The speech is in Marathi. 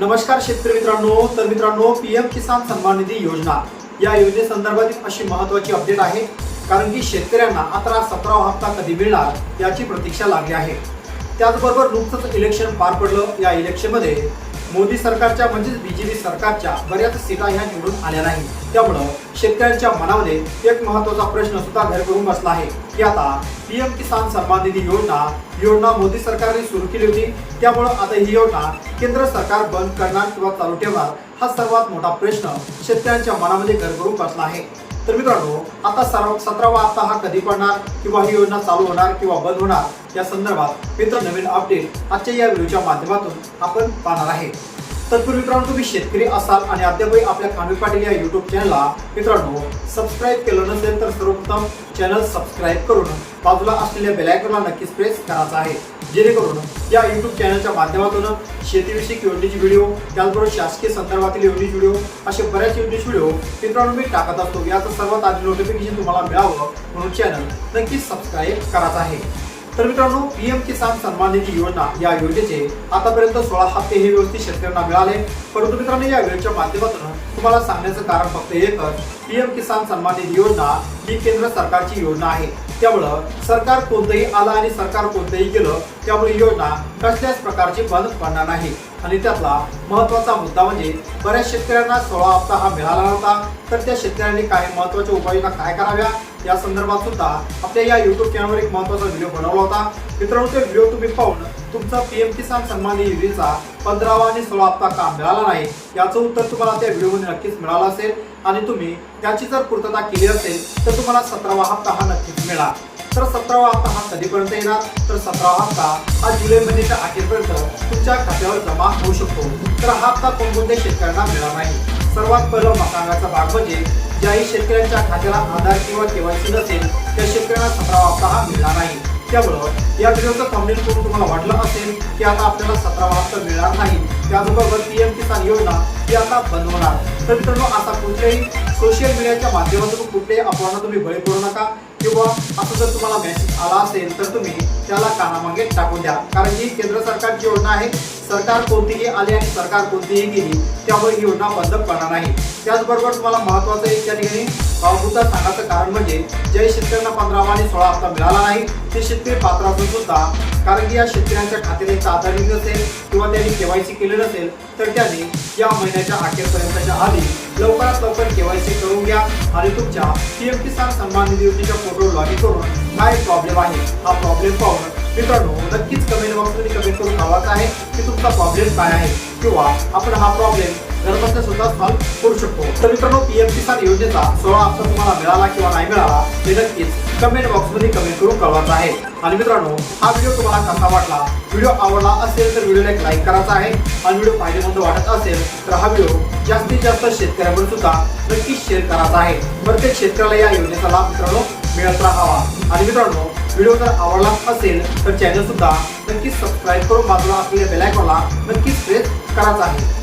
नमस्कार शेतकरी मित्रांनो तर मित्रांनो पीएम किसान सन्मान निधी योजना या योजनेसंदर्भातील अशी महत्वाची अपडेट आहे. कारण की शेतकऱ्यांना आता सतरा हप्ता कधी मिळणार याची प्रतीक्षा लागली आहे. त्याचबरोबर नुकतंच इलेक्शन पार पडलं. या इलेक्शनमध्ये मोदी सरकारच्या म्हणजेच बीजेपी सरकारच्या बऱ्याच सीटा ह्या निवडून आल्या नाही. त्यामुळं शेतकऱ्यांच्या मनामध्ये एक महत्त्वाचा प्रश्न सुद्धा घर करून बसला आहे. की आता पीएम किसान सन्मान निधी योजना योजना मोदी सरकारने सुरू केली होती. त्यामुळं आता ही योजना केंद्र सरकार बंद करणार किंवा चालू ठेवणार हा सर्वात मोठा प्रश्न शेतकऱ्यांच्या मनामध्ये घर करून बसला आहे. तर मित्रांनो आता सराव सतरावा हप्ता हा कधी पडणार किंवा ही योजना चालू होणार किंवा बंद होणार या संदर्भात मित्र नवीन अपडेट आजच्या या व्हिडिओच्या माध्यमातून आपण पाहणार आहे. तत्पूर्वी मित्रांनो तुम्ही शेतकरी असाल आणि अद्यापही आपल्या खानवी पाटील या युट्यूब चॅनलला मित्रांनो सबस्क्राईब केलं नसेल तर सर्वप्रथम चॅनल सबस्क्राईब करून बाजूला असलेल्या बेलायकनला नक्कीच प्रेस करायचा आहे. जेणेकरून या युट्यूब चॅनलच्या माध्यमातून शेतीविषयक योजनेचे व्हिडिओ त्याचबरोबर शासकीय संदर्भातील योजनेचे व्हिडिओ असे बऱ्याच योजनेचे व्हिडिओ मित्रांनो मी टाकत असतो. याचं सर्वात आधी नोटिफिकेशन तुम्हाला मिळावं म्हणून चॅनल नक्कीच सबस्क्राईब करायचं आहे. तर मित्रांनो पीएम किसान सन्मान निधी योजना या योजनेचे आतापर्यंत सोळा हप्ते हे व्यवस्थित शेतकऱ्यांना मिळाले. परंतु मित्रांनो या व्हिडिओच्या माध्यमातून तुम्हाला सांगण्याचं कारण फक्त एकच पीएम किसान सन्मान निधी योजना ही केंद्र सरकारची योजना आहे. त्यामुळं सरकार कोणतंही आलं आणि सरकार कोणतंही गेलं त्यामुळे योजना कसल्याच प्रकारची बंद पडणार नाही. आणि त्यातला महत्त्वाचा मुद्दा म्हणजे बऱ्याच शेतकऱ्यांना सोळा हप्ता हा मिळाला नव्हता. तर त्या शेतकऱ्यांनी काही महत्त्वाच्या उपाययोजना काय कराव्या? या संदर्भात सुद्धा आपल्या या युट्यूब चॅनलवर एक महत्त्वाचा व्हिडिओ बनवला होता. मित्रांनो ते व्हिडिओ तुम्ही पाहून तुमचा पी एम किसान सन्मान निधीचा योजनेचा पंधरावा आणि सोळा हप्ता का मिळाला नाही? याचं उत्तर तुम्हाला त्या व्हिडिओमध्ये नक्कीच मिळालं असेल. आणि तुम्ही त्याची जर पूर्तता केली असेल तर तुम्हाला सतरावा हप्ता हा नक्कीच मिळा तर सतरावा हप्ता हा कधीपर्यंत येणार? तर सतरावा हप्ता हा जुलै महिन्याच्या अखेरपर्यंत तुमच्या खात्यावर जमा होऊ शकतो. तर हा हप्ता कोणकोणत्या शेतकऱ्यांना मिळणार नाही? सर्वात पहिलं मकांगाचा भाग म्हणजे ज्याही शेतकऱ्यांच्या खात्याला आधार किंवा केवायसी नसेल त्या शेतकऱ्यांना सतरा हप्ता हा मिळणार नाही. त्यामुळं या व्हिडिओचं थंबनेल करून तुम्हाला वाटलं असेल की आता आपल्याला सतरा हप्ता मिळणार नाही त्याचबरोबर पीएम किसान योजना ही आता बंद होणार तर मित्रांनो आता कुठल्याही सोशल मीडियाच्या माध्यमातून कुठल्याही अफवांना तुम्ही बळी पडू नका किंवा असं जर तुम्हाला मेसेज आला असेल तर तुम्ही त्याला कानामागे टाकून द्या. कारण ही केंद्र सरकारची योजना आहे सरकार कोणतीही आली आणि सरकार कोणतीही गेली त्यामुळे ही योजना बंद पडणार नाही. त्याचबरोबर तुम्हाला महत्वाचं एक त्या ठिकाणी भावभूता सांगायचं कारण म्हणजे ज्या शेतकऱ्यांना पंधरावा आणि सोळा हप्ता मिळाला नाही ते शेतकरी पात्र असून सुद्धा कारण की या शेतकऱ्यांच्या खात्याने एक आधार नसेल किंवा त्यांनी केवायसी केली नसेल तर त्यांनी या महिन्याच्या अखेरपर्यंतच्या आधी लवकरात लवकर केवायसी करून घ्या. आणि तुमच्या पीएम किसान सन्मान निधी योजनेच्या फोटो लॉग इन करून काय प्रॉब्लेम आहे? हा प्रॉब्लेम पाहून मित्रांनो नक्कीच कमेंट बॉक्समध्ये कमेंट करून कळवायचं आहे की तुमचा प्रॉब्लेम काय आहे किंवा आपण हा प्रॉब्लेम घरबसल्या सुद्धा सॉल्व्ह करू शकतो. तर मित्रांनो पीएम किसान योजनेचा सोळा हप्ता तुम्हाला मिळाला किंवा नाही मिळाला हे नक्कीच कमेंट बॉक्समध्ये कमेंट करून कळवायचं आहे. आणि मित्रांनो हा व्हिडिओ तुम्हाला कसा वाटला? व्हिडिओ आवडला असेल तर व्हिडिओला एक लाईक करायचा आहे. आणि व्हिडिओ फायदेमंद वाटत असेल तर हा व्हिडिओ जास्तीत जास्त शेतकऱ्यांवर सुद्धा नक्कीच शेअर करायचा आहे. प्रत्येक शेतकऱ्याला या योजनेचा लाभ मित्रांनो मिळत राहावा. आणि मित्रांनो व्हिडिओ जर आवडला असेल तर चॅनल सुद्धा नक्कीच सबस्क्राईब करून बाजूला असलेल्या बेलायकॉनला नक्कीच प्रेस करायचा आहे.